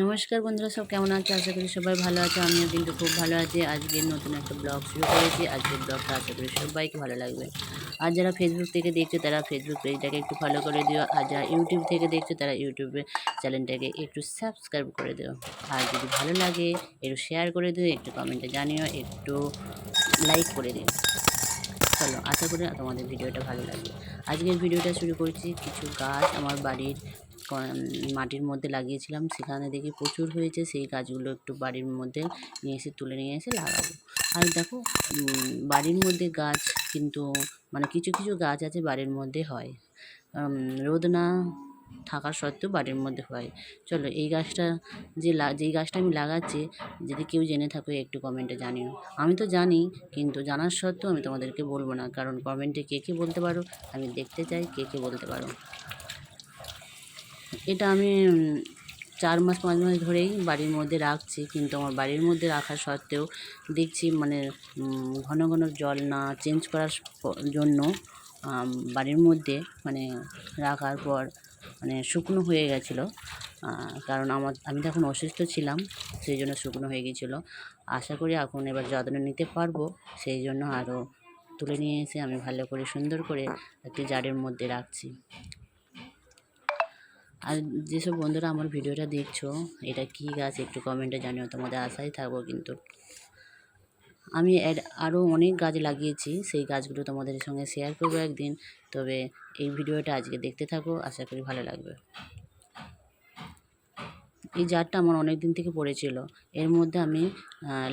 নমস্কার বন্ধুরা, সব কেমন আছে? আশা করি সবাই ভালো আছে, আমিও কিন্তু খুব ভালো আছি। আজকে নতুন একটা ব্লগ শুরু করেছি। আজকের ব্লগটা আশা করি সবাইকে ভালো লাগবে। আর যারা ফেসবুক থেকে দেখছ, তারা ফেসবুক পেজটাকে একটু ফলো করে দিও। আর যারা ইউটিউব থেকে দেখছ, তারা ইউটিউবে চ্যানেলটাকে একটু সাবস্ক্রাইব করে দিও। আর যদি ভালো লাগে, একটু শেয়ার করে দিও, একটু কমেন্টে জানিও, একটু লাইক করে দিও। চলো, আশা করি তোমাদের ভিডিওটা ভালো লাগবে। আজকের ভিডিওটা শুরু করছি, কিছু গাছ আমার বাড়ির মাটির মধ্যে লাগিয়েছিলাম। সেখানে দেখি প্রচুর হয়েছে। সেই গাছগুলো একটু বাড়ির মধ্যে নিয়ে এসে তুলে নিয়ে এসে লাগাবো। আর দেখো বাড়ির মধ্যে গাছ কিন্তু মানে কিছু কিছু গাছ আছে বাড়ির মধ্যে হয়। রোদ না থাকা সত্ত্বেও বাড়ির মধ্যে হয়। চলো, এই গাছটা যে যেই গাছটা আমি লাগাচ্ছি, যদি কেউ জেনে থাকো, একটু কমেন্টে জানিও। আমি তো জানি, কিন্তু জানার সত্ত্বেও আমি তোমাদেরকে বলব না। কারণ কমেন্টে কে কে বলতে পারো, আমি দেখতে চাই কে কে বলতে পারো। এটা আমি চার মাস, পাঁচ মাস ধরেই বাড়ির মধ্যে রাখছি। কিন্তু আমার বাড়ির মধ্যে রাখা সত্ত্বেও দেখছি মানে ঘন ঘন জল না চেঞ্জ করার জন্য বাড়ির মধ্যে মানে রাখার পর মানে শুকনো হয়ে গেছিল। কারণ আমার, আমি তখন অসুস্থ ছিলাম, সেই জন্য শুকনো হয়ে গিয়েছিল আশা করি এখন এবার যত্ন নিতে পারব, সেই জন্য আরও তুলে নিয়ে এসে আমি ভালো করে সুন্দর করে একটি জারের মধ্যে রাখছি। আর যেসব বন্ধুরা আমার ভিডিওটা দেখছ, এটা কি গাছ একটু কমেন্টে জানিও, তোমাদের আশাই থাকব কিন্তু। আমি আরও অনেক গাছ লাগিয়েছি, সেই গাছগুলো তোমাদের সঙ্গে শেয়ার করব একদিন। তবে এই ভিডিওটা আজকে দেখতে থাকো, আশা করি ভালো লাগবে। এই জারটা আমার অনেক দিন থেকে পড়েছিল। এর মধ্যে আমি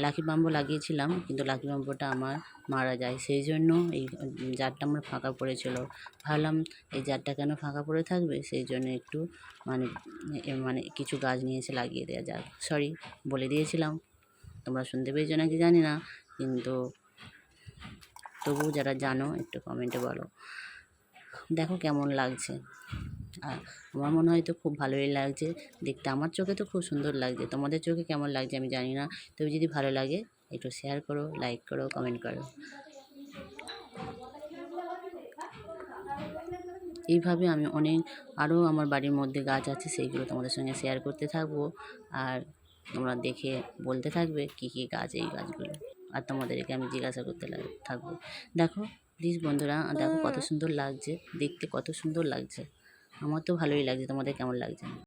লাকি বাম্বু লাগিয়েছিলাম, কিন্তু লাকি বাম্বুটা আমার মারা যায়। সেই জন্য এই জারটা আমার ফাঁকা পড়েছিল। ভাবলাম এই জারটা কেন ফাঁকা পড়ে থাকবে? সেই জন্য একটু মানে মানে কিছু গাছ নিয়ে এসে লাগিয়ে দেওয়া যাক। সরি, বলে দিয়েছিলাম। তোমরা শুনতে পেয়েছ নাকি জানি না, কিন্তু তবুও যারা জানো, একটু কমেন্টে বলো। দেখো কেমন লাগছে। আর আমার মনে হয় তো খুব ভালোই লাগছে। দেখতে আমার চোখে তো খুব সুন্দর লাগছে। তোমাদের চোখে কেমন লাগছে আমি জানি না। তবে যদি ভালো লাগে, একটু শেয়ার করো লাইক করো কমেন্ট করো। এইভাবে আমি অনেক আরও আমার বাড়ির মধ্যে গাছ আছে, সেইগুলো তোমাদের সঙ্গে শেয়ার করতে থাকব। আর তোমরা দেখে বলতে থাকবে কী কী গাছ এই গাছগুলো। আর তোমাদেরকে আমি জিজ্ঞাসা করতে থাকব। দেখো প্লিজ বন্ধুরা দেখো কত সুন্দর লাগছে দেখতে কত সুন্দর লাগছে। আমার তো ভালোই লাগছে তোমাদের কেমন লাগছে?